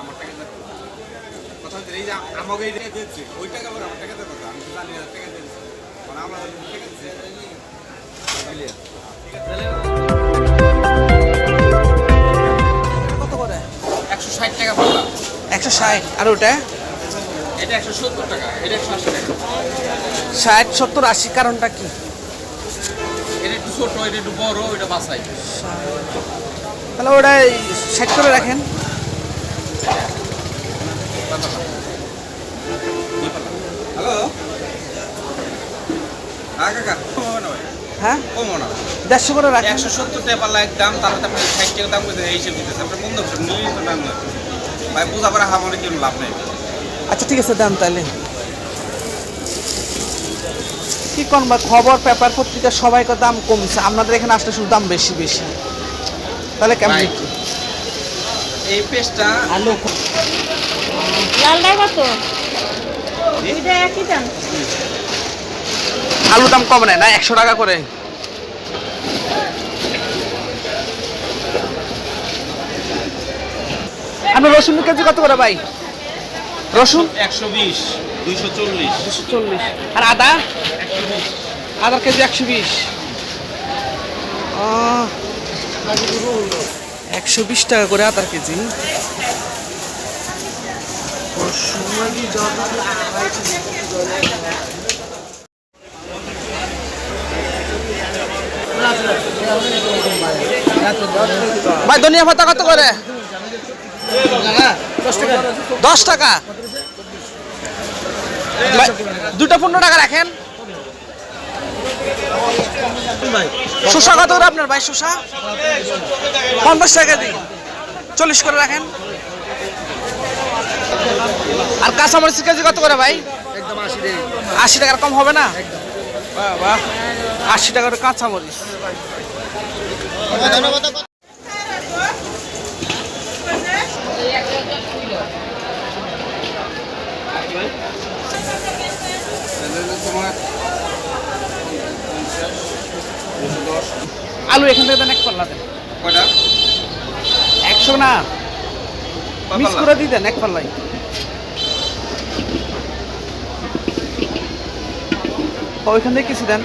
আমার টাকা দেন কথা হচ্ছে এই যে আমাকে এই টাকা দিচ্ছে ওই টাকা আবার আমার টাকা দেওয়ার আমি তো জানি না টাকা দিচ্ছে মানে আমরা টাকা দিচ্ছে একশো ষাট টাকা পাল্লা একশো ষাট আর ওটা? এটা একশো সত্তর টাকা এটা একশো আশি টাকা। ষাট সত্তর আশি কারণটা কি? এটা একটু ছোট এটা একটু বড় এটা বাসাই তাহলে ওটা ষাট করে রাখেন। হ্যাঁ? হ্যাঁ দেড়শো করে রাখেন। একশো সত্তর টাকা পাল্লা এক দাম তাহলে তো আপনি ষাট টাকা দাম করতে এই হিসেবে দিতেছে। আপনার বন্ধ করছেন নিলেই তো দাম ভাই বোঝা পারা আমার জন্য লাভ নেই। আচ্ছা ঠিক আছে দেন তাহলে কি খবর পেপার পত্রিকা সবাইকার দাম কমছে। আপনাদের এখানে আসলে শুধু দাম বেশি বেশি। তাহলে কেমন? এই পেস্টটা আলু লালটা কত? দুইটা একই দাম। আলু দাম কম নেয় না একশো টাকা করে। আপনার রসুন কেজি কত করে ভাই? রসুন? একশো বিশ দুইশো চল্লিশ। দুশো চল্লিশ। আর আদা? আদার কেজি একশো বিশ। একশো বিশ টাকা করে আদার কেজি। ভাই, ধনিয়া পাতা কত করে? দশ টাকা। দুটো পনেরো টাকা রাখেন। শসা কত করে আপনার ভাই, শসা? পঞ্চাশ টাকা দিই চল্লিশ করে রাখেন। আর কাঁচামরিচ কেজি কত করে ভাই? আশি টাকার কম হবে না? বাহ আশি টাকার কাঁচামরিচ। আলু এখান থেকে দেন এক পাল্লা দেন। কয়টা? একশো না। মিক্স করে দিয়ে দেন এক পাল্লাই ওইখান থেকে কিছু দেন।